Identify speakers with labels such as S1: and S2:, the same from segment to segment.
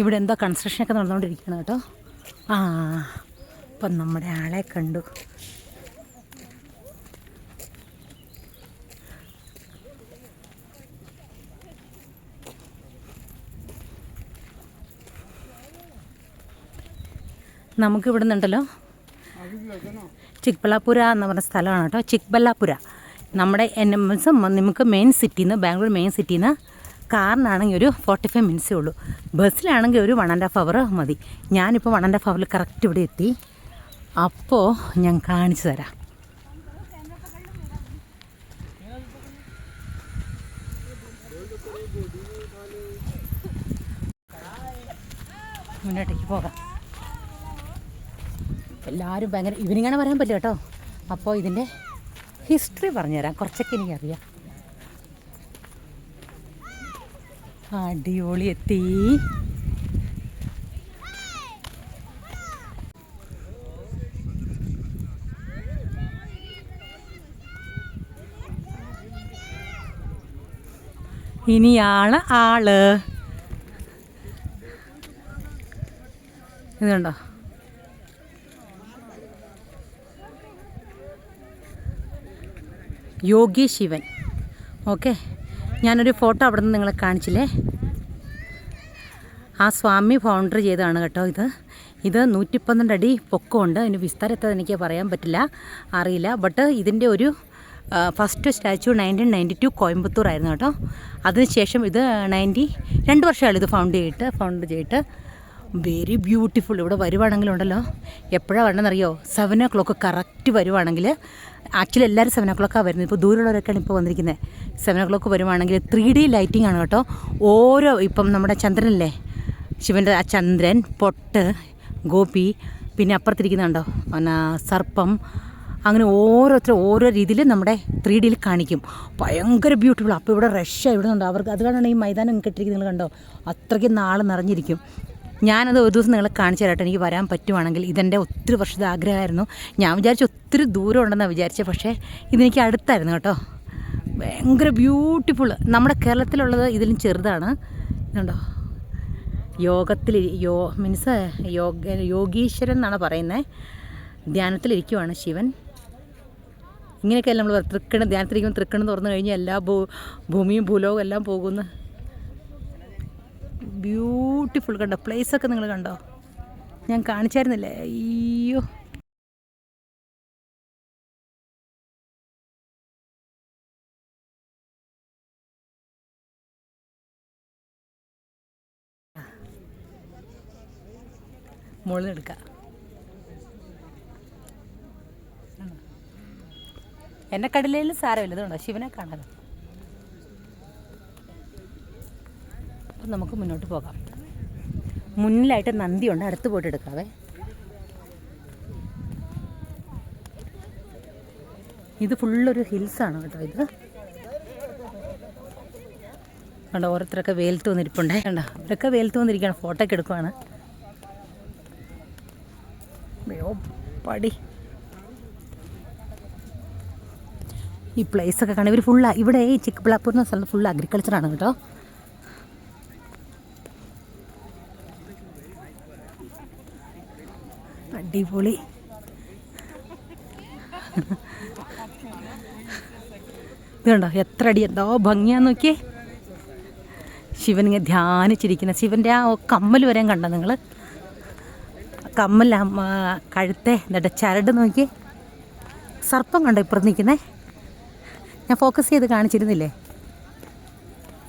S1: ഇവിടെ എന്തോ കൺസ്ട്രക്ഷനൊക്കെ നടന്നുകൊണ്ടിരിക്കുകയാണ് കേട്ടോ. ആ അപ്പം നമ്മുടെ ആളെ കണ്ടു. നമുക്ക് ഇവിടെ നിന്നുണ്ടല്ലോ ചിക്ബലാപുര എന്ന് പറഞ്ഞ സ്ഥലമാണ് കേട്ടോ. ചിക്ബല്ലാപുര നമ്മുടെ എൻ എം എസ് നമുക്ക് മെയിൻ സിറ്റിയിൽ നിന്ന് ബാംഗ്ലൂർ മെയിൻ സിറ്റിയിൽ നിന്ന് കാറിനാണെങ്കിൽ ഒരു ഫോർട്ടി ഫൈവ് മിനിറ്റ്സേ ഉള്ളൂ. ബസ്സിലാണെങ്കിൽ ഒരു വൺ ആൻഡ് ഹാഫ് അവർ മതി. ഞാനിപ്പോൾ വൺ ആൻഡ് ഹാഫ് അവറിൽ കറക്റ്റ് ഇവിടെ എത്തി. അപ്പോൾ ഞാൻ കാണിച്ചു തരാം. മുന്നോട്ടേക്ക് പോകാം. എല്ലാവരും ഭയങ്കര ഇവനിങ്ങനെ വരാൻ പറ്റില്ല കേട്ടോ. അപ്പോൾ ഇതിന്റെ ഹിസ്റ്ററി പറഞ്ഞുതരാം. കുറച്ചൊക്കെ എനിക്കറിയാം. അടിപൊളി എത്തി. ഇനിയാണ് ആൾ. ഇതുണ്ടോ യോഗി ശിവൻ. ഓക്കെ. ഞാനൊരു ഫോട്ടോ അവിടെ നിന്ന് നിങ്ങളെ കാണിച്ചില്ലേ? ആ സ്വാമി ഫൗണ്ടർ ചെയ്തതാണ് കേട്ടോ ഇത്. ഇത് നൂറ്റി പന്ത്രണ്ട് അടി പൊക്കമുണ്ട്. അതിന് വിസ്താരത്തെ എനിക്ക് പറയാൻ പറ്റില്ല അറിയില്ല. ബട്ട് ഇതിന്റെ ഒരു first statue nineteen ninety two Coimbatore ആയിരുന്നു കേട്ടോ. അതിനുശേഷം ഇത് നയന്റി രണ്ട് വർഷമാണ് ഇത് ഫൗണ്ട് ചെയ്തിട്ട് ഫൗണ്ട് ചെയ്തിട്ട്. വെരി ബ്യൂട്ടിഫുൾ ഇവിടെ വരുവാണെങ്കിലുണ്ടല്ലോ. എപ്പോഴാണ് വരണമെന്നറിയോ? സെവൻ ഓ ക്ലോക്ക് കറക്റ്റ് വരുവാണെങ്കിൽ ആക്ച്വലി എല്ലാവരും സെവൻ ഓ ക്ലോക്കാണ് വരുന്നത്. ഇപ്പോൾ ദൂരമുള്ളവരൊക്കെയാണ് ഇപ്പോൾ വന്നിരിക്കുന്നത്. സെവൻ ഓ ക്ലോക്ക് വരുവാണെങ്കിൽ ത്രീ ഡി ലൈറ്റിംഗ് ആണ് കേട്ടോ. ഓരോ ഇപ്പം നമ്മുടെ ചന്ദ്രനല്ലേ? ശിവന്റെ ആ ചന്ദ്രൻ പൊട്ട് ഗോപി പിന്നെ അപ്പുറത്തിരിക്കുന്നുണ്ടോ? പിന്നെ സർപ്പം അങ്ങനെ ഓരോരുത്തർ ഓരോ രീതിയിൽ നമ്മുടെ ത്രീ ഡിയിൽ കാണിക്കും. ഭയങ്കര ബ്യൂട്ടിഫുൾ അപ്പോൾ ഇവിടെ റഷ്യ ഇവിടെ നിന്നുണ്ടോ. അവർക്ക് അത് കാണാണ് ഈ മൈതാനം കെട്ടിരിക്കുന്നത് കണ്ടോ? അത്രയ്ക്ക് നാൾ നിറഞ്ഞിരിക്കും. ഞാനത് ഒരു ദിവസം നിങ്ങളെ കാണിച്ചു തരട്ടെ എനിക്ക് വരാൻ പറ്റുവാണെങ്കിൽ ഇതെന്റെ ഒത്തിരി വർഷത്തെ ആഗ്രഹമായിരുന്നു. ഞാൻ വിചാരിച്ചു ഒത്തിരി ദൂരം ഉണ്ടെന്നാണ് വിചാരിച്ചത് പക്ഷേ ഇതെനിക്ക് അടുത്തായിരുന്നു കേട്ടോ. ഭയങ്കര ബ്യൂട്ടിഫുൾ നമ്മുടെ കേരളത്തിലുള്ളത് ഇതിലും ചെറുതാണ്. ഇതുണ്ടോ യോഗത്തിൽ യോ മീൻസ് യോഗ യോഗീശ്വരൻ എന്നാണ് പറയുന്നത് ധ്യാനത്തിലിരിക്കുവാണ് ശിവൻ. ഇങ്ങനെയൊക്കെയല്ല നമ്മൾ തൃക്കണ് ധ്യാനത്തിലിരിക്കുമ്പോൾ തൃക്കണ് തുറന്നു കഴിഞ്ഞാൽ എല്ലാ ഭൂ ഭൂമിയും ഭൂലോകം എല്ലാം പോകുന്നു. ബ്യൂട്ടിഫുൾ കണ്ടോ? പ്ലേസൊക്കെ നിങ്ങൾ കണ്ടോ? ഞാൻ കാണിച്ചായിരുന്നില്ലേ? അയ്യോ. മുകളിൽ എടുക്കാം. എന്നെ കടലയിൽ സാരമില്ല. ഇതുണ്ടോ? ശിവനെ കാണാലോ അപ്പം നമുക്ക് മുന്നോട്ട് പോകാം. മുന്നിലായിട്ട് നന്ദിയുണ്ട്. അടുത്ത് പോയിട്ട് എടുക്കാവേ. ഇത് ഫുള്ളൊരു ഹിൽസാണ് കേട്ടോ ഇത്. കണ്ടോ ഓരോരുത്തരൊക്കെ വെയിലത്ത് വന്നിരിപ്പുണ്ടേ. കണ്ടോ അവരൊക്കെ വെയിലത്ത് വന്നിരിക്കുകയാണ്. ഫോട്ടോ ഒക്കെ എടുക്കുവാണ്. അയ്യോ പടി. ഈ പ്ലേസ് ഒക്കെ കാണാൻ ഇവർ ഫുള്ള് ഇവിടെ ഈ ചിക്കബിളാപ്പൂർ എന്ന സ്ഥലത്ത് ഫുൾ അഗ്രികൾച്ചറാണ് കേട്ടോ. അടിപൊളി. ഇതുണ്ടോ? എത്ര അടി? എന്തോ ഭംഗിയാന്ന് നോക്കിയേ. ശിവൻ ഇങ്ങനെ ധ്യാനിച്ചിരിക്കുന്ന ശിവന്റെ ആ കമ്മൽ വരെ കണ്ടോ നിങ്ങൾ കമ്മൽ കഴുത്തെ എന്നിട്ട് ചരട് നോക്കി സർപ്പം കണ്ടോ ഇപ്പുറത്ത് നിൽക്കുന്നേ? ഞാൻ ഫോക്കസ് ചെയ്ത് കാണിച്ചിരുന്നില്ലേ?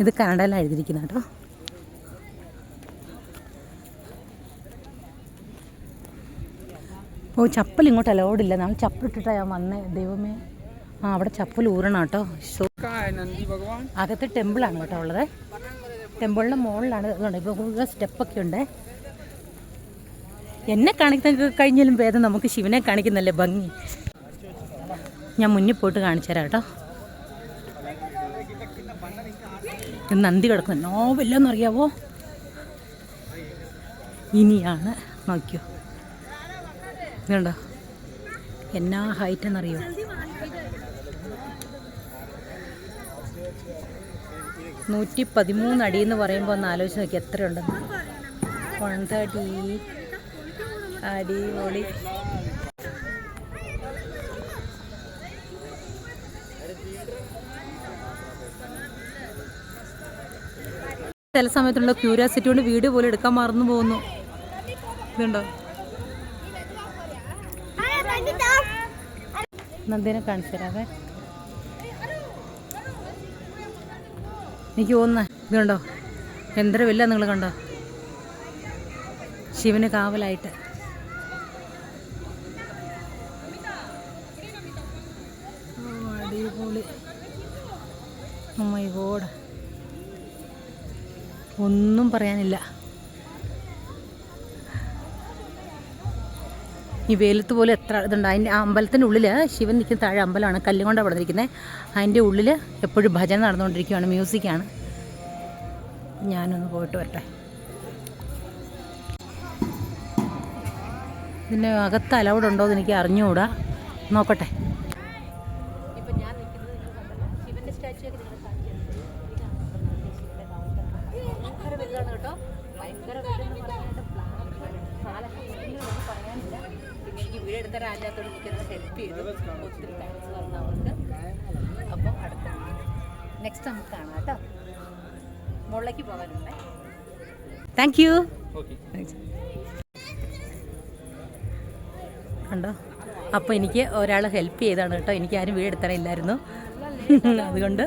S1: ഇത് കന്നഡയിലാണ് എഴുതിയിരിക്കുന്നത് കേട്ടോ. ഓ ചപ്പൽ ഇങ്ങോട്ട് അലോഡില്ല നമ്മൾ ചപ്പൽ ഇട്ടിട്ടാണ് ഞാൻ വന്നേ. ദൈവമേ. ആ അവിടെ ചപ്പൽ ഊരണം കേട്ടോ. അകത്ത് ടെമ്പിളാണ് കേട്ടോ ഉള്ളത്. ടെമ്പിളിന്റെ മുകളിലാണ്. ഇതുണ്ട്. ഇപ്പോൾ കൂടുതൽ സ്റ്റെപ്പൊക്കെ ഉണ്ട്. എന്നെ കാണിക്കുന്ന കഴിഞ്ഞാലും ഭേദം നമുക്ക് ശിവനെ കാണിക്കുന്നല്ലേ ഭംഗി. ഞാൻ മുന്നിൽ പോയിട്ട് കാണിച്ചുതരാം കേട്ടോ. നന്ദി കിടക്കുന്നു. നോവല്ലെന്നറിയാവോ ഇനിയാണ്. നോക്കിയോ? ഇതുണ്ടോ? എന്നാ ഹൈറ്റ് എന്നറിയോ? നൂറ്റി പതിമൂന്ന് അടി എന്ന് പറയുമ്പോൾ ഒന്ന് ആലോചിച്ച് നോക്കി എത്രയുണ്ടെന്ന് വൺ തേർട്ടി അടിപൊളി ചില സമയത്തുള്ള ക്യൂരിയാസിറ്റി കൊണ്ട് വീഡിയോ പോലും എടുക്കാൻ മറന്നു പോകുന്നു. ഇതുണ്ടോ? നന്ദിനെ കാണിച്ചു എനിക്ക് തോന്നുന്ന ഇതുണ്ടോ? യന്ത്രമില്ല നിങ്ങൾ കണ്ടോ? ശിവന് കാവലായിട്ട്. അടിപൊളി. അമ്മ God. ഒന്നും പറയാനില്ല. ഈ വെയിലത്ത് പോലെ എത്ര ഇതുണ്ട്. അതിന്റെ ആ അമ്പലത്തിന്റെ ഉള്ളിൽ ശിവൻ നിൽക്കുന്ന താഴെ അമ്പലമാണ് കല്ലുകൊണ്ട് അവിടെ നിൽക്കുന്നത്. അതിന്റെ ഉള്ളിൽ എപ്പോഴും ഭജന നടന്നുകൊണ്ടിരിക്കുകയാണ് മ്യൂസിക്കാണ്. ഞാനൊന്ന് പോയിട്ട് വരട്ടെ. ഇതിന്റെ അകത്ത് അലൗഡ് ഉണ്ടോ എന്ന് എനിക്ക് അറിഞ്ഞുകൂടാ. നോക്കട്ടെ. കണ്ടോ? അപ്പോൾ എനിക്ക് ഒരാൾ ഹെൽപ്പ് ചെയ്താണ് കേട്ടോ. എനിക്ക് ആരും വീട് എടുത്തറിയില്ലായിരുന്നു അതുകൊണ്ട്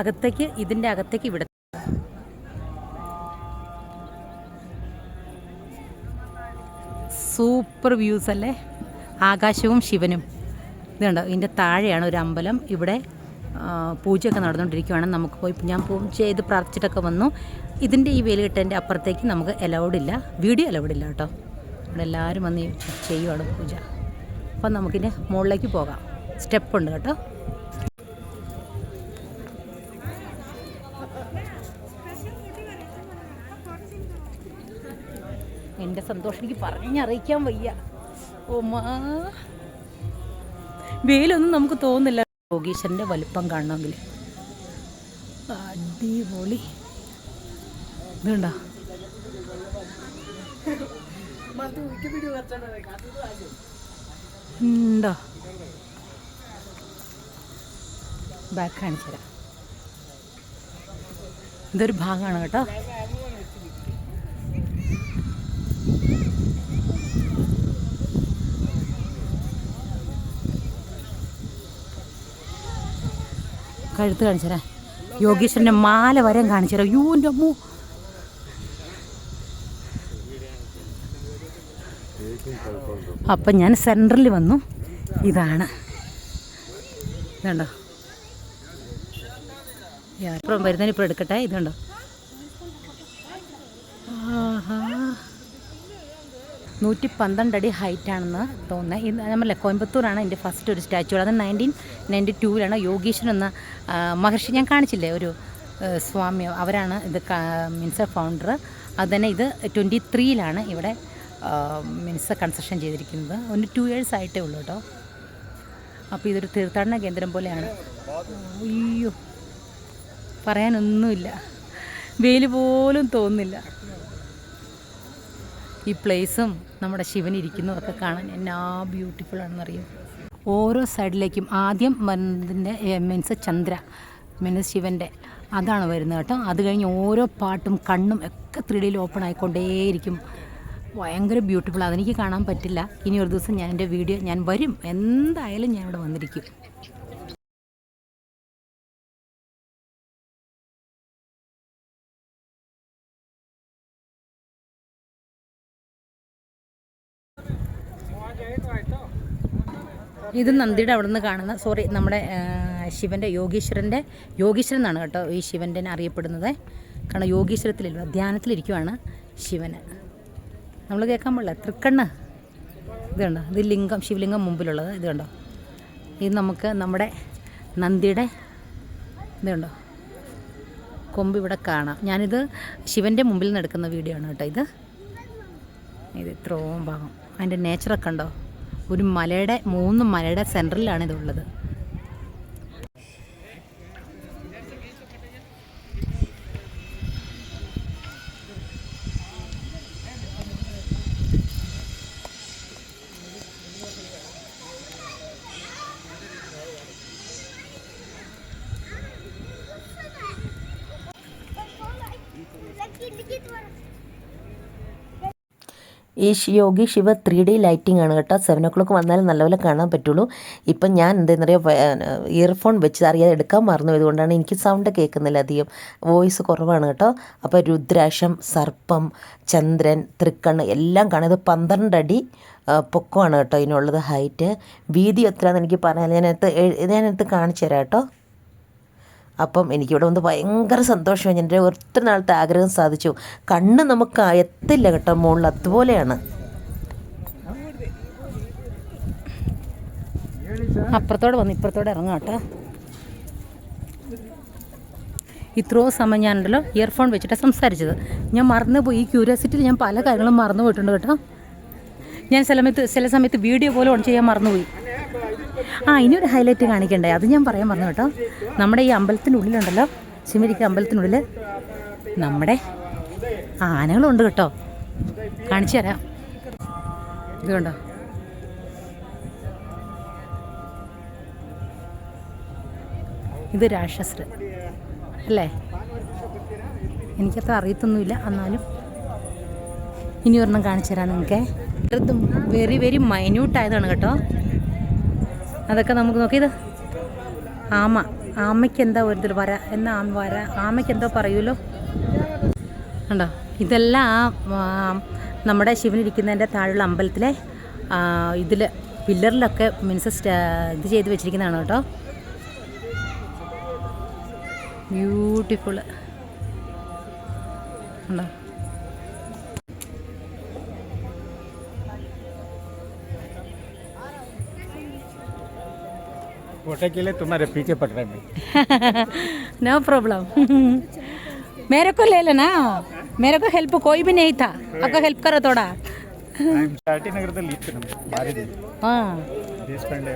S1: അകത്തേക്ക് ഇതിന്റെ അകത്തേക്ക് ഇവിടെ. സൂപ്പർ വ്യൂസ് അല്ലേ? ആകാശവും ശിവനും. കണ്ടോ? ഇതിന്റെ താഴെയാണ് ഒരു അമ്പലം. ഇവിടെ പൂജയൊക്കെ നടന്നുകൊണ്ടിരിക്കുകയാണ് നമുക്ക് പോയി ഞാൻ ചെയ്ത് പ്രാർത്ഥിച്ചിട്ടൊക്കെ വന്നു. ഇതിന്റെ ഈ വേലുകെട്ടന്റെ അപ്പുറത്തേക്ക് നമുക്ക് അലൗഡ് ഇല്ല. വീഡിയോ അലൗഡ് ഇല്ല കേട്ടോ. ഇവിടെ എല്ലാവരും വന്ന് ചെയ്യുവാണ് പൂജ. അപ്പം നമുക്കിനി മുകളിലേക്ക് പോകാം. സ്റ്റെപ്പ് ഉണ്ട് കേട്ടോ. എന്റെ സന്തോഷം എനിക്ക് പറഞ്ഞറിയിക്കാൻ വയ്യ. ഓമാ വെയിലൊന്നും നമുക്ക് തോന്നില്ല യോഗീശ്വരന്റെ വലുപ്പം കാണണമെങ്കിൽ. അടിപൊളി. ഇതുണ്ടോ? ഉണ്ടോ? ബാക്ക് കാണിച്ചു തരാം. ഇതൊരു ഭാഗമാണ് കേട്ടോ. കഴുത്ത് കാണിച്ചു തരാം. യോഗീശ്വരന്റെ മാല വരെയും കാണിച്ചു തരാം. യൂ എന്റെ അമ്മു. അപ്പം ഞാൻ സെന്ററിൽ വന്നു. ഇതാണ്. ഇതുണ്ടോ? ഇപ്പം വരുന്നതിന് ഇപ്പോൾ എടുക്കട്ടെ? ഇതുണ്ടോ? നൂറ്റി പന്ത്രണ്ട് അടി ഹൈറ്റ് ആണെന്ന് തോന്നുന്നത് ഇത് നമ്മളെ കോയമ്പത്തൂരാണ് എന്റെ ഫസ്റ്റ് ഒരു സ്റ്റാച്ചു അത് നയന്റീൻ നയന്റി ടൂവിലാണ് യോഗീശ്വരൻ എന്ന മഹർഷി. ഞാൻ കാണിച്ചില്ലേ ഒരു സ്വാമി. അവരാണ് ഇത് മീൻസ് ഫൗണ്ടർ അത് തന്നെ ഇത് ട്വന്റി ത്രീയിലാണ് ഇവിടെ മീൻസ് കൺസ്ട്രക്ഷൻ ചെയ്തിരിക്കുന്നത്. ഒന്ന് ടു ഇയേഴ്സ് ആയിട്ടേ ഉള്ളൂ കേട്ടോ. അപ്പോൾ ഇതൊരു തീർത്ഥാടന കേന്ദ്രം പോലെയാണ്. അയ്യോ പറയാനൊന്നുമില്ല. വെയിൽ പോലും തോന്നുന്നില്ല. ഈ പ്ലേസും നമ്മുടെ ശിവൻ ഇരിക്കുന്നതൊക്കെ കാണാൻ എന്നാ ബ്യൂട്ടിഫുൾ ആണെന്നറിയും? ഓരോ സൈഡിലേക്കും ആദ്യം വരുന്നതിന്റെ മീൻസ് ചന്ദ്ര മീൻസ് ശിവന്റെ അതാണ് വരുന്നത് കേട്ടോ. അത് കഴിഞ്ഞ് ഓരോ പാട്ടും കണ്ണും ഒക്കെ ത്രീ ഓപ്പൺ ആയിക്കൊണ്ടേയിരിക്കും. ഭയങ്കര ബ്യൂട്ടിഫുൾ അതെനിക്ക് കാണാൻ പറ്റില്ല. ഇനി ഒരു ദിവസം ഞാൻ എന്റെ വീഡിയോ ഞാൻ വരും. എന്തായാലും ഞാൻ ഇവിടെ വന്നിരിക്കും. ഇത് നന്ദിയുടെ അവിടെ നിന്ന് കാണുന്ന സോറി നമ്മുടെ ശിവന്റെ യോഗീശ്വരന്റെ യോഗീശ്വരൻ എന്നാണ് കേട്ടോ ഈ ശിവന്റെ അറിയപ്പെടുന്നത്. കാരണം യോഗീശ്വരത്തിലില്ല ധ്യാനത്തിലിരിക്കുവാണ് ശിവന്. നമ്മൾ കേൾക്കാൻ പാടില്ല. തൃക്കണ്ണ്. ഇത് കണ്ടോ? ഇത് ലിംഗം ശിവലിംഗം മുമ്പിലുള്ളത്. ഇത് കണ്ടോ? ഇത് നമുക്ക് നമ്മുടെ നന്ദിയുടെ ഇത് കണ്ടോ? കൊമ്പ് ഇവിടെ കാണാം. ഞാനിത് ശിവന്റെ മുമ്പിൽ നിന്ന് എടുക്കുന്ന വീഡിയോ ആണ് കേട്ടോ ഇത്. ഇത് ഇത്രയും ഭാഗം. അതിന്റെ നേച്ചറൊക്കെ ഉണ്ടോ ഒരു മലയുടെ മൂന്ന് മലയുടെ സെന്ററിലാണ് ഇതുള്ളത്
S2: ഈ Yogi Shiva three D lighting ആണ് കേട്ടോ. സെവൻ ഓ ക്ലോക്ക് വന്നാലും നല്ലപോലെ കാണാൻ പറ്റുള്ളൂ. ഇപ്പം ഞാൻ എന്താണെന്ന് പറയുക ഇയർഫോൺ വെച്ച് അറിയാതെ എടുക്കാൻ മറന്നു ഇതുകൊണ്ടാണ് എനിക്ക് സൗണ്ട് കേൾക്കുന്നില്ല അധികം. വോയിസ് കുറവാണ് കേട്ടോ. അപ്പോൾ രുദ്രാക്ഷം സർപ്പം ചന്ദ്രൻ തൃക്കണ്ണ് എല്ലാം കാണാം. ഇത് പന്ത്രണ്ട് അടി പൊക്കമാണ് കേട്ടോ ഇതിനുള്ളത് ഹൈറ്റ് വീതി എത്രയാണെന്ന് എനിക്ക് പറയാൻ ഞാനത് ഞാനത് കാണിച്ചു തരാം കേട്ടോ. അപ്പം എനിക്കിവിടെ വന്ന് ഭയങ്കര സന്തോഷമാണ് എന്റെ ഒത്തിരി നാളത്തെ ആഗ്രഹം സാധിച്ചു. കണ്ണ് നമുക്ക് എത്തില്ല കേട്ടോ മുകളിൽ അതുപോലെയാണ്.
S1: അപ്പുറത്തോടെ വന്ന് ഇപ്പുറത്തോടെ ഇറങ്ങാം കേട്ടോ. ഇത്രയോ സമയം ഞാനുണ്ടല്ലോ ഇയർഫോൺ വെച്ചിട്ടാണ് സംസാരിച്ചത്. ഞാൻ മറന്നുപോയി. ഈ ക്യൂരിയോസിറ്റിയിൽ ഞാൻ പല കാര്യങ്ങളും മറന്നു പോയിട്ടുണ്ട് കേട്ടോ. ഞാൻ ചില സമയത്ത് ചില സമയത്ത് വീഡിയോ പോലും ഓൺ ചെയ്യാൻ മറന്നുപോയി. ആ ഇനി ഒരു ഹൈലൈറ്റ് കാണിക്കണ്ടേ? അത് ഞാൻ പറയാൻ പറഞ്ഞു കേട്ടോ. നമ്മുടെ ഈ അമ്പലത്തിനുള്ളിലുണ്ടല്ലോ ചിമിരിക്ക അമ്പലത്തിനുള്ളിൽ നമ്മുടെ ആനകളുണ്ട് കേട്ടോ. കാണിച്ചു തരാം. ഇത് കണ്ടോ? ഇത് രാക്ഷസർ അല്ലേ? എനിക്കത്ര അറിയത്തൊന്നുമില്ല എന്നാലും ഇനി ഒരെണ്ണം കാണിച്ചു തരാം നിങ്ങൾക്ക്. ഇത് വെരി വെരി മൈന്യൂട്ട് ആയതാണ് കേട്ടോ. അതൊക്കെ നമുക്ക് നോക്കിയത് ആമ. ആമയ്ക്ക് എന്താ ഒരു വര? എന്നാ ആമ വര? ആമയ്ക്ക് എന്തോ പറയുമല്ലോ. ഉണ്ടോ ഇതെല്ലാം നമ്മുടെ ശിവനിരിക്കുന്നതിന്റെ താഴെയുള്ള അമ്പലത്തിലെ ഇതിൽ പില്ലറിലൊക്കെ മീൻസ് ഇത് ചെയ്ത് വെച്ചിരിക്കുന്നതാണ് കേട്ടോ. ബ്യൂട്ടിഫുൾ ഉണ്ടോ
S3: फोटो के लिए तुम्हारे पीछे पड़ रहा है मैं
S1: नो प्रॉब्लम मेरे को ले लेना मेरे को हेल्प कोई भी नहीं था आपको हेल्प करो थोड़ा
S3: I'm ಶಾರ್ಟಿ ನಗರದಲ್ಲಿ ಇತ್ತು ನಮ್ಗೆ ಮಾರಿದ್ವಿ
S1: ಹಾಂ
S3: ದೇವಸ್ಥಾನ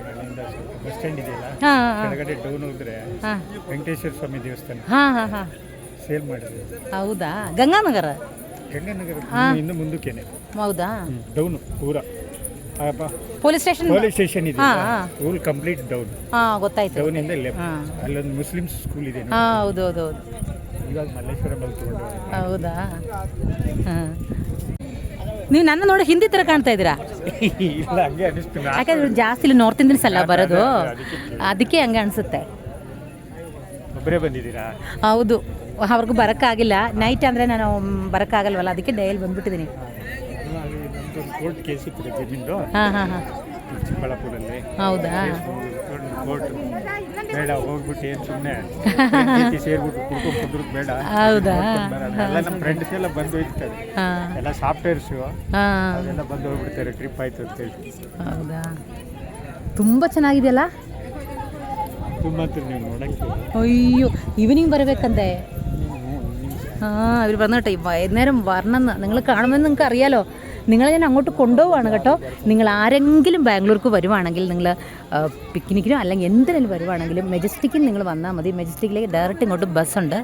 S3: ಬಸ್ ಸ್ಟ್ಯಾಂಡ್ ಇದೆಯಲ್ಲ
S1: ಹಾಂ ಹಾಂ
S3: ಕೆಳಗಡೆ ಡೌನ್ ಹೋದ್ರೆ
S1: ಹಾಂ
S3: ವೆಂಕಟೇಶ್ವರ ಸ್ವಾಮಿ ದೇವಸ್ಥಾನ
S1: ಹಾಂ ಹಾಂ ಹಾಂ
S3: ಸೇಲ್ ಮಾಡಿದ್ವಿ
S1: ಹೌದಾ ಗಂಗಾನಗರ
S3: ಗಂಗಾನಗರ
S1: ಹಾ.
S3: ಇನ್ನು ಮುಂದಕ್ಕೇನೆ
S1: ಹೌದಾ
S3: ಡೌನ್ ಪೂರ
S1: ಪೊಲೀಸ್ ಸ್ಟೇಷನ್
S3: ಪೊಲೀಸ್ ಸ್ಟೇಷನ್ ಇದೆ.
S1: ಹಾ, ಹಾ.
S3: ಕಂಪ್ಲೀಟ್ ಡೌನ್
S1: ಹಾ ಗೊತ್ತಾಯ್ತು.
S3: ಡೌನ್ ಇಂದ ಲೆಫ್ಟ್
S1: ಹಾ.
S3: ಅಲ್ಲೊಂದು ಮುಸ್ಲಿಮ್ಸ್ ಸ್ಕೂಲ್ ಇದೆ.
S1: ಹಾ ಹೌದು ಹೌದು ಹೌದು.
S3: ಇವಾಗ ಮಲ್ಲೇಶ್ವರ ತಗೊಂಡು
S1: ಹೌದಾ? ಹಾಂ. ನೀವು ನನ್ನ ನೋಡಿ ಹಿಂದಿ ತರ ಕಾಣ್ತಾ ಇದ್ದೀರಾ?
S3: ಇಲ್ಲ ಹಂಗೆ ಅನಿಸ್ತು. ನಾ-
S1: ಯಾಕಂದ್ರೆ ಜಾಸ್ತಿ ಇಲ್ಲಿ ನಾರ್ತ್ ಇಂಡಿಯನ್ಸ್ ಅಲ್ಲ ಬರೋದು. ಅದಕ್ಕೆ ಹಂಗೆ ಅನಿಸುತ್ತೆ.
S3: ಒಬ್ಬರೇ ಬಂದಿದ್ದೀರಾ?
S1: ಹೌದು. ಅವ್ರಿಗೂ ಬರೋಕ್ಕಾಗಿಲ್ಲ. ನೈಟ್ ಅಂದರೆ ನಾನು ಬರೋಕ್ಕಾಗಲ್ವಲ್ಲ ಅದಕ್ಕೆ ಡೈಲಿ ಬಂದ್ಬಿಟ್ಟಿದ್ದೀನಿ.
S3: ಕೋರ್ಟ್ ಕೇಸ್ ಇತ್ತು ಜಮೀನ್ದು
S1: ಹಾಂ ಹಾಂ ಹಾಂ
S3: ಚಿಕ್ಕಬಳ್ಳಾಪುರಲ್ಲಿ
S1: ಹೌದಾ
S3: ಕೋರ್ಟ್ ಬೇಡ ಹೋಗ್ಬಿಟ್ಟು ಏನು ಸುಮ್ಮನೆ ಸೇರ್ಬಿಟ್ಟು ಕುಡ್ಕೊಂಡು ಕುಂದ್ರದ್ ಬೇಡ
S1: ಹೌದಾ
S3: ನೋಡ್ಕೊಂಡ್ ಬರೋಣ. ಎಲ್ಲ ನಮ್ಮ ಫ್ರೆಂಡ್ಸ್ ಎಲ್ಲ ಬಂದು ಹೋಗ್ತಾರೆ
S1: ಹಾಂ
S3: ಎಲ್ಲ ಸಾಫ್ಟ್ವೇರ್ಸು
S1: ಹಾಂ
S3: ಅದೆಲ್ಲ ಬಂದು ಹೋಗ್ಬಿಡ್ತಾರೆ ಟ್ರಿಪ್ ಆಯ್ತು ಅಂತೇಳಿ
S1: ಹೌದಾ ತುಂಬ ಚೆನ್ನಾಗಿದೆಯಲ್ಲ
S3: ತುಂಬ ಅಂತ ನೀವು ನೋಡಕ್ಕೆ
S1: അയ്യോ ഈവനിങ് വരവേക്കണ്ടേ ആ അവർ വന്നു കേട്ടോ ഈ വൈകുന്നേരം വരണം നിങ്ങൾ കാണുമെന്ന് നിങ്ങൾക്ക് അറിയാലോ നിങ്ങളെ ഞാൻ അങ്ങോട്ട് കൊണ്ടുപോവാണ് കേട്ടോ. നിങ്ങൾ ആരെങ്കിലും ബാംഗ്ലൂർക്ക് വരുവാണെങ്കിൽ നിങ്ങൾ പിക്നിക്കിനോ അല്ലെങ്കിൽ എന്തിനും വരുവാണെങ്കിലും മെജസ്റ്റിക്കിൽ നിങ്ങൾ വന്നാൽ മതി. മെജസ്റ്റിക്കിലേക്ക് ഡയറക്റ്റ് ഇങ്ങോട്ട് ബസ്സുണ്ട്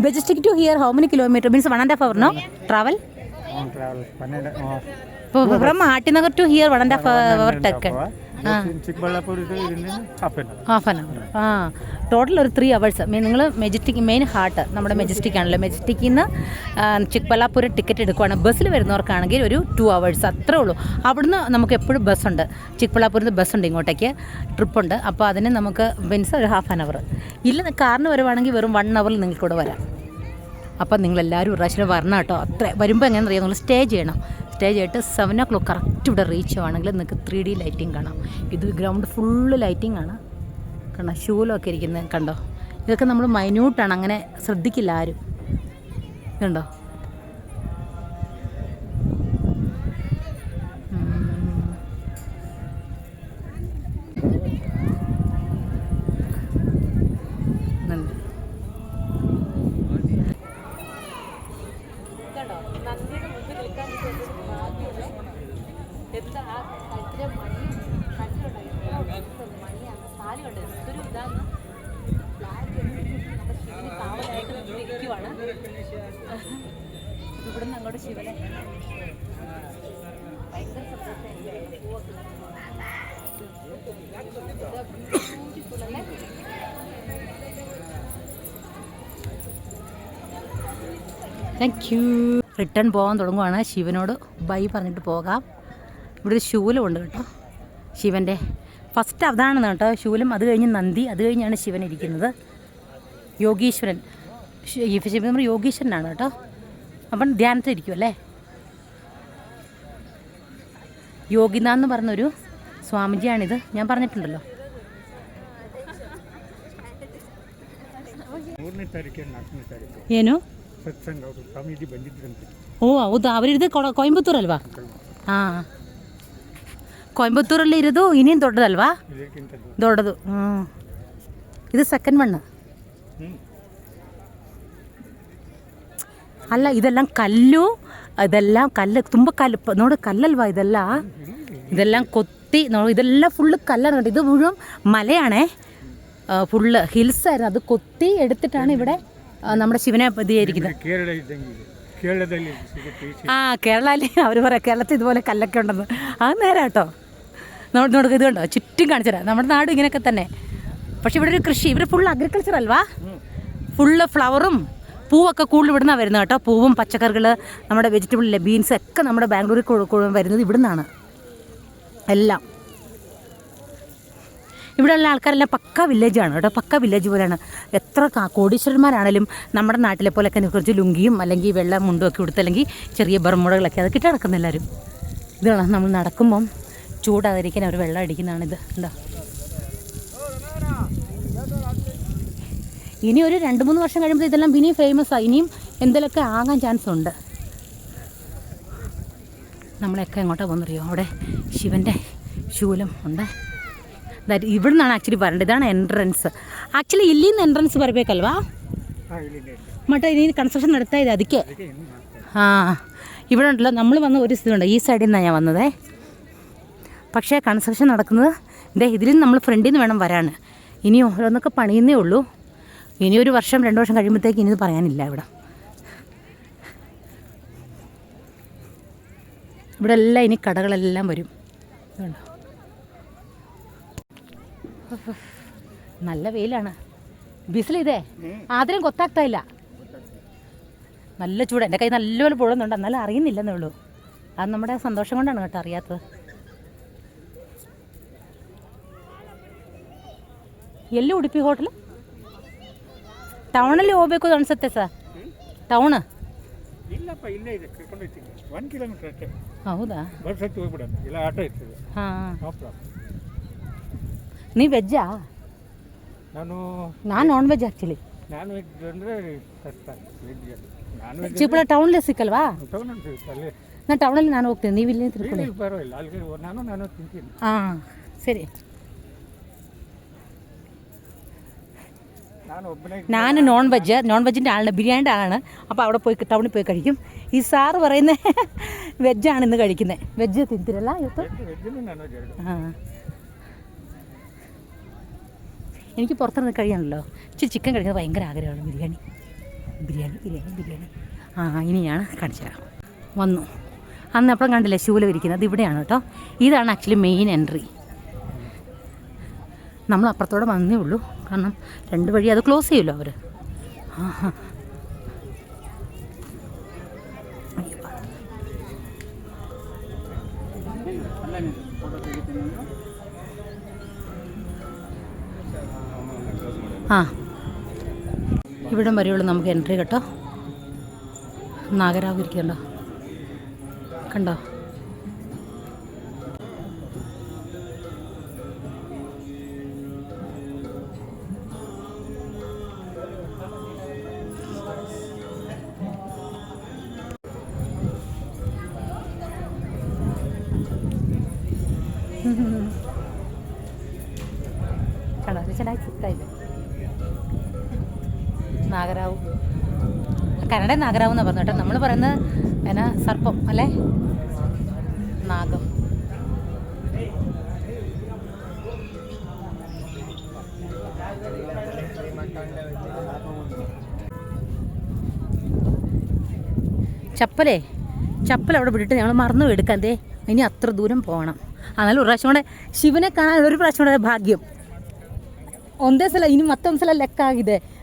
S1: Majestic to here how many kilometre means one and half hour no travel
S3: from Attinagar
S1: to here one and half hour taken half an hour ആ. ടോട്ടൽ ഒരു ത്രീ അവേഴ്സ് നിങ്ങൾ മെജസ്റ്റിക് മെയിൻ ഹാർട്ട് നമ്മുടെ majestic ആണല്ലോ. മെജസ്റ്റിക്കിൽ നിന്ന് ചിക്ബല്ലാപുരം ticket എടുക്കുവാണ്. ബസ്സിൽ വരുന്നവർക്കാണെങ്കിൽ ഒരു two hours അത്രേ ഉള്ളൂ. അവിടുന്ന് നമുക്ക് എപ്പോഴും ബസ്സുണ്ട് ചിക്ബല്ലാപുരത്ത് ബസ്സുണ്ട് ഇങ്ങോട്ടേക്ക്. ട്രിപ്പുണ്ട് അപ്പോൾ അതിന് നമുക്ക് മീൻസ് ഒരു ഹാഫ് ആൻ അവർ ഇല്ല കാറിന് വരുവാണെങ്കിൽ വെറും വൺ അവറിൽ നിങ്ങൾക്കൂടെ വരാം. അപ്പം നിങ്ങളെല്ലാവരും ഒരു പ്രാവശ്യം വരണം കേട്ടോ. അത്ര. വരുമ്പോൾ എങ്ങനെയാണെന്ന് അറിയാം നിങ്ങൾ സ്റ്റേ ചെയ്യണം. സ്റ്റേ ചെയ്തിട്ട് സെവൻ ഒ ക്ലോക്ക് കറക്റ്റ് ഇവിടെ റീച്ച് ആണെങ്കിൽ നിങ്ങൾക്ക് ത്രീ ഡി ലൈറ്റിംഗ് കാണാം. ഇത് ഗ്രൗണ്ട് ഫുള്ള് ലൈറ്റിംഗ് ആണ്. കണ്ടോ? ഷൂലൊക്കെ ഇരിക്കുന്നത് കണ്ടോ? ഇതൊക്കെ നമ്മൾ മൈന്യൂട്ടാണ് അങ്ങനെ ശ്രദ്ധിക്കില്ല ആരും. ഇതുണ്ടോ ഉം. നന്ദി കേട്ടോ നന്ദിയുടെ മുമ്പിൽ നിൽക്കാൻ വിചാരിച്ചിട്ട് ഭാഗ്യമുള്ളേ എന്താ ആ കഴുത്തിലെ മണി കണ്ടിട്ടുണ്ടായിരുന്നു മണിയാണ് താലി കണ്ടത് എന്തൊരു ഇതാണ് ഫ്ലാഗ് നമ്മുടെ ശിവന് കാവലായിട്ട് നമ്മൾ ഇരിക്കുവാണ് ഇവിടെ നിന്ന് അങ്ങോട്ട് ശിവനെ ഭയങ്കര സന്തോഷമായിരിക്കും പൂവൊക്കെ ബ്യൂട്ടിഫുൾ അല്ലേ താങ്ക് യു റിട്ടേൺ പോകാൻ തുടങ്ങുവാണ്. ശിവനോട് ബൈ പറഞ്ഞിട്ട് പോകാം. ഇവിടെ ഒരു ശൂലമുണ്ട് കേട്ടോ. ശിവന്റെ ഫസ്റ്റ് അതാണ് കേട്ടോ. ശൂലം അത് കഴിഞ്ഞ് നന്ദി. അത് കഴിഞ്ഞാണ് ശിവൻ ഇരിക്കുന്നത്. യോഗീശ്വരൻ. ശിവൻ നമ്മൾ യോഗീശ്വരനാണ് കേട്ടോ. അപ്പം ധ്യാനത്തിരിക്കും അല്ലേ? യോഗിത എന്ന് പറഞ്ഞൊരു സ്വാമിജിയാണിത്. ഞാൻ പറഞ്ഞിട്ടുണ്ടല്ലോ.
S3: ഏനു? ತಾರೀಕು ನಾಲ್ಕನೇ ತಾರೀಕು
S1: ಏನು
S3: ಸತ್ಸಂಗ ಅವರು ಸ್ವಾಮೀಜಿ ಬಂದಿದ್ರಂತೆ
S1: ಓ ಹೌದಾ ಅವರಿದ್ದು ಕೊಯಂಬತ್ತೂರ್ ಅಲ್ವಾ ಹಾಂ ಕೊಯಂಬತ್ತೂರಲ್ಲಿ ಇರೋದು ಇನ್ನೇನು ದೊಡ್ಡದಲ್ವಾ
S3: ಇದಕ್ಕಿಂತ
S1: ದೊಡ್ಡದು ಹ್ಞೂ ಇದು ಸೆಕೆಂಡ್ ಮಣ್ಣು
S3: ಹ್ಞೂ
S1: ಅಲ್ಲ ಇದೆಲ್ಲ ಕಲ್ಲು ಇದೆಲ್ಲ ಕಲ್ಲು ತುಂಬ ಕಲ್ಲು ಪ- ನೋಡು ಕಲ್ಲಲ್ವಾ ಇದೆಲ್ಲ ഇതെല്ലാം കൊത്തി നോ- ഇതെല്ലാം ഫുള്ള് കല്ലാണ് കേട്ടോ. ഇത് മുഴുവൻ മലയാണേ ഫുള്ള് ഹിൽസായിരുന്നു അത് കൊത്തി എടുത്തിട്ടാണ് ഇവിടെ ആ, നമ്മുടെ ശിവനെ പ്രതികരിക്കുന്നത് ആ കേരളത്തിൽ അവർ പറയാം കേരളത്തിൽ ഇതുപോലെ കല്ലൊക്കെ ഉണ്ടെന്ന്. ആ നേരം കേട്ടോ നമ്മൾ നോക്കുക ഇത് കണ്ടോ? ചുറ്റും കാണിച്ചുതരാം നമ്മുടെ നാട് ഇങ്ങനെയൊക്കെ തന്നെ. പക്ഷെ ഇവിടെ ഒരു കൃഷി ഇവിടെ ഫുൾ അഗ്രികൾച്ചർ അൽവാ ഫുള്ള് ഫ്ലവറും പൂവൊക്കെ കൂടുതൽ ഇവിടുന്നാണ് വരുന്നത് കേട്ടോ. പൂവും പച്ചക്കറികൾ നമ്മുടെ വെജിറ്റബിളിലെ ബീൻസ് ഒക്കെ നമ്മുടെ ബാംഗ്ലൂരിൽ വരുന്നത് ഇവിടുന്നാണ്. എല്ലാം. ഇവിടെയുള്ള ആൾക്കാരെല്ലാം പക്ക വില്ലേജാണ് കേട്ടോ. പക്ക വില്ലേജ് പോലെയാണ്. എത്ര കോടീശ്വരന്മാരാണേലും നമ്മുടെ നാട്ടിലെ പോലെയൊക്കെ കുറച്ച് ലുങ്കിയും അല്ലെങ്കിൽ വെള്ള മുണ്ടും ഒക്കെ കൊടുത്ത് അല്ലെങ്കിൽ ചെറിയ ബർമുടകളൊക്കെ അതൊക്കെ ഇട്ട് നടക്കുന്ന എല്ലാവരും. ഇതാണ് നമ്മൾ നടക്കുമ്പം ചൂടാതിരിക്കാൻ അവർ വെള്ളം അടിക്കുന്നതാണ് ഇത്. എന്താ ഇനി ഒരു രണ്ട് മൂന്ന് വർഷം കഴിയുമ്പോൾ ഇതെല്ലാം ഇനിയും ഫേമസ് ആയി ഇനിയും എന്തെങ്കിലുമൊക്കെ ആകാൻ ചാൻസ് ഉണ്ട്. നമ്മളെയൊക്കെ എങ്ങോട്ടാണ് പോകുന്നറിയോ? അവിടെ ശിവന്റെ ശൂലം ഉണ്ട്. ദാറ്റ് ഇവിടെ നിന്നാണ് ആക്ച്വലി വരേണ്ടത് ഇതാണ് എൻട്രൻസ് ಆ್ಯಕ್ಚುಲಿ ಇಲ್ಲಿಂದ ಎಂಟ್ರೆನ್ಸ್ ಬರಬೇಕಲ್ವಾ
S3: ಹಾಂ ಇಲ್ಲಿದೆ
S1: ಮಟ್ಟ ನೀನು ಕನ್ಸ್ಟ್ರಕ್ಷನ್ ನಡೀತಾ ಇದೆ ಅದಕ್ಕೆ
S3: ಅದಕ್ಕೆ ಏನು ಮಾಡ್ತಾರೆ
S1: ಹಾಂ ഇവിടെ ഉണ്ടല്ലോ നമ്മൾ വന്ന ഒരു സ്ഥിതിയുണ്ട് ഈ സൈഡിൽ നിന്നാണ് ഞാൻ വന്നതേ പക്ഷേ കൺസ്ട്രക്ഷൻ നടക്കുന്നത് ദേ ഇതിൽ നിന്ന് നമ്മൾ ഫ്രണ്ടിൽ നിന്ന് വേണം വരാൻ ഇനി ഓരോന്നൊക്കെ പണിയുന്നേ ഉള്ളൂ ഇനി ഒരു വർഷം രണ്ട് വർഷം കഴിയുമ്പോഴത്തേക്ക് ഇനി ഇത് പറയാനില്ല ഇവിടെ ഇവിടെ എല്ലാം ഇനി കടകളെല്ലാം വരും ഇതുണ്ടോ നല്ല വെയിലാണ് ബിസിലിതേ ആദ്യം ಗೊತ್ತಾಗ್ತಾ ಇಲ್ಲ നല്ല ചൂട് എൻ്റെ കൈ നല്ലപോലെ പൊഴുന്നുണ്ട് എന്നാലും അറിയുന്നില്ലെന്നേ ഉള്ളൂ അത് നമ്മുടെ സന്തോഷം കൊണ്ടാണ് കേട്ടോ അറിയാത്തത് ಎಲ್ಲಿ ಉಡುಪಿ ಹೋಟ್ಲ್ ಟೌನಲ್ಲಿ ಹೋಗ್ಬೇಕು ಅನ್ಸುತ್ತೆ ಸರ್ ಟೌನ್
S3: ಇಲ್ಲಪ್ಪ ಇಲ್ಲೇ ಇದೆ ಕರ್ಕೊಂಡು ಹೋಗ್ತೀನಿ ಒನ್ ಕಿಲೋಮೀಟ್ರ್ ಅಷ್ಟೇ
S1: ಹೌದಾ
S3: ಬಸ್ ಹತ್ತಿ ಹೋಗ್ಬಿಡೋದು ಇಲ್ಲ ಆಟೋ ಇರ್ತದೆ
S1: ಹಾಂ
S3: ನೋ ಪ್ರಾಬ್ಲಮ್
S1: ನೀವು ವೆಜ್ಜಾ
S3: ನಾನು
S1: ನಾನು non veg actually
S3: non veg ಅಂದರೆ ಕಷ್ಟ ವೆಜ್ ನಾನ್ ವೆಜ್
S1: ಚಿಕ್ಕಬಳ್ಳಾ ಟೌನಲ್ಲಿ ಸಿಕ್ಕಲ್ವಾ
S3: ತಗೊಂಡು ಸಿಗುತ್ತೆ ಅಲ್ಲೇ
S1: ನಾನು ಟೌನಲ್ಲಿ ನಾನು ಹೋಗ್ತೀನಿ ನೀವು ಇಲ್ಲಿ ತಿಳ್ಕೊಳ್ಳಿ
S3: ಇಲ್ಲಿ ಪರವಾಗಿಲ್ಲ ಅಲ್ಲಿಗೆ ನಾನು ನಾನು ತಿಂತೀನಿ
S1: ಹಾಂ ಸರಿ
S3: ನಾನು ಒಬ್ಬನೇ
S1: ഞാൻ നോൺ വെജ് നോൺ വെജിൻ്റെ ആളാണ് ബിരിയാണിൻ്റെ ആളാണ് അപ്പോൾ അവിടെ പോയി ടൗണിൽ പോയി കഴിക്കും ഈ സാറ് പറയുന്നത് വെജാണ് ഇന്ന് കഴിക്കുന്നത് വെജ് തിന്തിരല്ല ಇವತ್ತು
S3: ವೆಜ್ಜು ನಾನು ವೆಜ್ ಎರಡು
S1: ആ എനിക്ക് പുറത്തിറങ്ങി കഴിയാണല്ലോ. ഇച്ചിരി ചിക്കൻ കഴിക്കുന്നത് ഭയങ്കര ആഗ്രഹമാണ്. ബിരിയാണി. ബിരിയാണി ബിരിയാണി ബിരിയാണി. ആ ഇനിയാണ് കാണിച്ചു തരാം. വന്നു. അന്ന് അപ്പം കണ്ടില്ലേ ശൂലം ഇരിക്കുന്നത് അത് ഇവിടെയാണ് കേട്ടോ. ഇതാണ് ആക്ച്വലി മെയിൻ എൻട്രി നമ്മൾ അപ്പുറത്തോടെ വന്നേ ഉള്ളൂ. കാരണം രണ്ട് വഴി അത് ക്ലോസ് ചെയ്യുമല്ലോ അവർ ആ ഇവിടം വരെയുള്ളൂ നമുക്ക് എൻട്രി കേട്ടോ. നാഗരാവ് ഇരിക്കണ്ടോ കണ്ടോ കണ്ടോ? കന്നഡ നാഗരാവ് എന്ന് പറഞ്ഞു കേട്ടോ. നമ്മൾ പറയുന്നത് എന്നാ സർപ്പം അല്ലേ? നാഗം. ചപ്പലേ ചപ്പൽ അവിടെ വിട്ടിട്ട് ഞങ്ങൾ മറന്നു എടുക്കാൻ. ദേ ഇനി അത്ര ദൂരം പോകണം. എന്നാലും ഒരു പ്രാവശ്യം കൂടെ ശിവനെ കാണാൻ ഒരു പ്രാവശ്യം കൂടെ ഭാഗ്യം. ഒന്നേ ಸಲ ഇനി ಮತ್ತೊಂದು ಸಲ ಲೆಕ್ಕ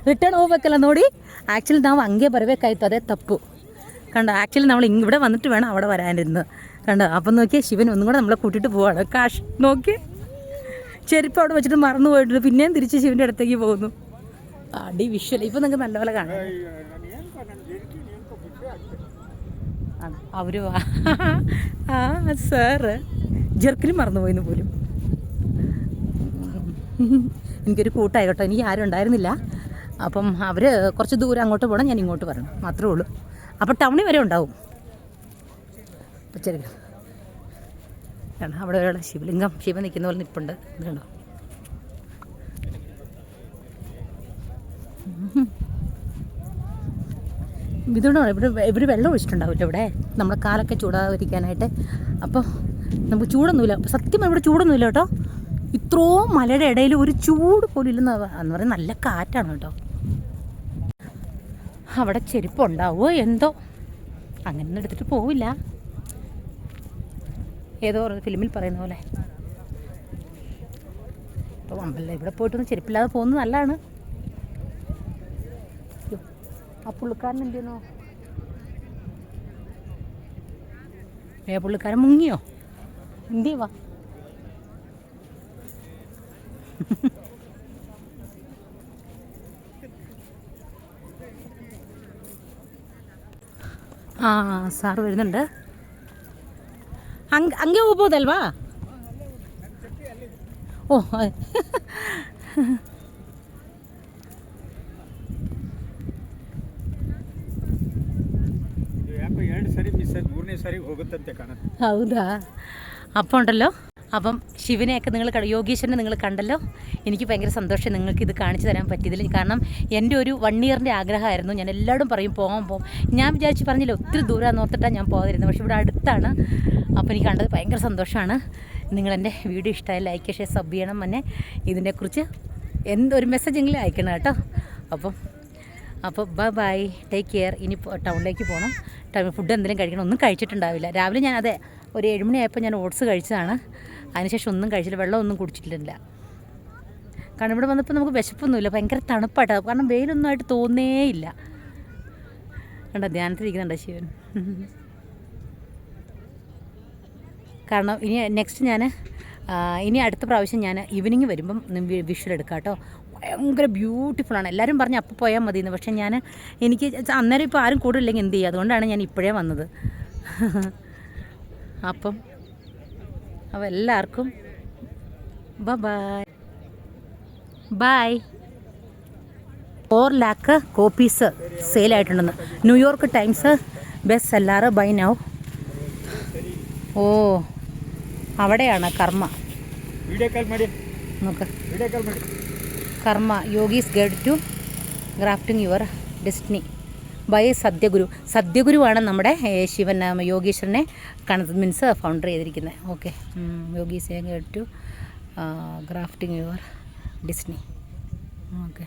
S1: റിട്ടേൺ ഓഫ് വെക്കല്ല നോടി. ಆ್ಯಕ್ಚುಲಿ ನಾವು ಹಂಗೆ ಬರಬೇಕಾಯ್ತು ಅದೇ ತಪ್ಪು കണ്ടോ ആക്ച്വലി നമ്മൾ ഇങ്ങ് ഇവിടെ വന്നിട്ട് വേണം അവിടെ വരാനിരുന്ന് കണ്ടോ അപ്പം നോക്കിയാൽ ശിവൻ ഒന്നും കൂടെ നമ്മളെ കൂട്ടിയിട്ട് പോവാണ് കാഷ് നോക്കി ചെരുപ്പ് അവിടെ വെച്ചിട്ട് മറന്നു പോയിട്ടുണ്ട് പിന്നെയും തിരിച്ച് ശിവൻ്റെ അടുത്തേക്ക് പോകുന്നു അടി വിഷ്വൽ ഇപ്പം നിങ്ങൾക്ക് നല്ലപോലെ കാണാം ആണ് അവർ ആ സാറ് ജെർക്കിലും മറന്നുപോയിന്ന് പോലും എനിക്കൊരു കൂട്ടായി കേട്ടോ എനിക്ക് ആരും ഉണ്ടായിരുന്നില്ല അപ്പം അവർ കുറച്ച് ദൂരം അങ്ങോട്ട് പോകണം ഞാൻ ഇങ്ങോട്ട് വരണം. മാത്രമേ ഉള്ളൂ. അപ്പോൾ ടൗണിൽ വരെ ഉണ്ടാവും. കാരണം അവിടെ ഒരാൾ ശിവലിംഗം. ശിവ നിൽക്കുന്ന പോലെ നിൽപ്പുണ്ട് ഇതുണ്ടോ കണ്ടോ? ഇതുകൊണ്ടോ ഇവിടെ ഇവർ വെള്ളം ഒഴിച്ചിട്ടുണ്ടാവില്ല ഇവിടെ? നമ്മുടെ കാലൊക്കെ ചൂടാതിരിക്കാനായിട്ട്. അപ്പോൾ നമുക്ക് ചൂടൊന്നുമില്ല. സത്യം ഇവിടെ ചൂടൊന്നുമില്ല കേട്ടോ. ഇത്രയും മലയുടെ ഇടയിൽ ഒരു ചൂട് പോലും ഇല്ലെന്ന് എന്ന് പറയുന്നത് നല്ല കാറ്റാണ് കേട്ടോ. അവിടെ ചെരുപ്പുണ്ടാവുമോ എന്തോ? അങ്ങനെ എടുത്തിട്ട് പോവില്ല. ഏതോ ഫിലിമിൽ പറയുന്ന പോലെ. ഇപ്പോൾ അമ്പലം ഇവിടെ പോയിട്ടൊന്നും ചെരുപ്പില്ലാതെ പോകുന്നത് നല്ലതാണ്. ആ പുള്ളിക്കാരൻ എന്ത് ഏ പുള്ളിക്കാരൻ മുങ്ങിയോ? എന്ത് വാ ಆ ಸಾರು വരുന്നുണ്ട് ಹಂಗೆ ಹಂಗೆ ಹೋಗ್ಬೋದಲ್ವಾ ಓ
S3: ಇದು ಯಾಕೋ ಎರಡು ಸರಿ ಮಿಸ್ ಆಯ್ತು ಮೂರನೇ ಸರಿ ಹೋಗುತ್ತಂತೆ ಕಾಣುತ್ತೆ
S1: ಹೌದಾ അപ്പം ഉണ്ടല്ലോ അപ്പം ശിവനെയൊക്കെ നിങ്ങൾ യോഗീശ്വരനെ നിങ്ങൾ കണ്ടല്ലോ. എനിക്ക് ഭയങ്കര സന്തോഷം നിങ്ങൾക്ക് ഇത് കാണിച്ചു തരാൻ പറ്റിയതിൽ. കാരണം എന്റെ ഒരു വൺ ഇയറിന്റെ ആഗ്രഹമായിരുന്നു. ഞാൻ എല്ലാവരും പറയും പോകാൻ പോകും ഞാൻ വിചാരിച്ച് പറഞ്ഞില്ല ഒത്തിരി ദൂരം ഓർത്തിട്ടാണ് ഞാൻ പോകാതിരുന്നത് പക്ഷേ ഇവിടെ അടുത്താണ്. അപ്പോൾ എനിക്ക് കണ്ടത് ഭയങ്കര സന്തോഷമാണ്. നിങ്ങളെന്റെ വീഡിയോ ഇഷ്ടമായി ലൈക്ക് ഷെയർ സബ് ചെയ്യണം തന്നെ ഇതിനെക്കുറിച്ച് എന്തൊരു മെസ്സേജെങ്കിലും അയക്കണം കേട്ടോ. അപ്പം അപ്പോൾ ബൈ ബൈ ടേക്ക് കെയർ ഇനി ടൗണിലേക്ക് പോകണം ടൗൺ ഫുഡ് എന്തെങ്കിലും കഴിക്കണം. ഒന്നും കഴിച്ചിട്ടുണ്ടാവില്ല. രാവിലെ ഞാൻ അതെ ഒരു ഏഴുമണിയായപ്പോൾ ഞാൻ ഓട്സ് കഴിച്ചതാണ്. അതിനുശേഷം ഒന്നും കഴിച്ചില്ല വെള്ളം ഒന്നും കുടിച്ചിട്ടില്ല. കാരണം ഇവിടെ വന്നപ്പോൾ നമുക്ക് വിശപ്പൊന്നുമില്ല ഭയങ്കര തണുപ്പാട്ടോ. കാരണം വെയിലൊന്നും ആയിട്ട് തോന്നേയില്ല കണ്ടോ ധ്യാനത്തിരിക്കുന്നുണ്ട് ശിവൻ? കാരണം ഇനി നെക്സ്റ്റ് ഞാൻ ഇനി അടുത്ത പ്രാവശ്യം ഞാൻ ഈവനിങ് വരുമ്പം വിഷ്വൽ എടുക്കാം കേട്ടോ. ഭയങ്കര ബ്യൂട്ടിഫുള്ളാണ് എല്ലാവരും പറഞ്ഞ് അപ്പോൾ പോയാൽ മതി എന്ന് പക്ഷേ ഞാൻ എനിക്ക് അന്നേരം ഇപ്പോൾ ആരും കൂടുതലില്ലെങ്കിൽ എന്ത് ചെയ്യും? അതുകൊണ്ടാണ് ഞാൻ ഇപ്പോഴേ വന്നത്. അപ്പം അപ്പോൾ എല്ലാവർക്കും by by four lakh copies സെയിലായിട്ടുണ്ടെന്ന് New York Times best seller buy now ഓ അവിടെയാണ് കർമ്മ. നോക്ക്. Karma Yogi's guide to crafting your destiny. By Sadhguru സദ്യഗുരുവാണ് നമ്മുടെ ശിവൻ യോഗീശ്വരനെ കണ മീൻസ് ഫൗണ്ടർ ചെയ്തിരിക്കുന്നത്. Okay Yogi's to crafting your destiny okay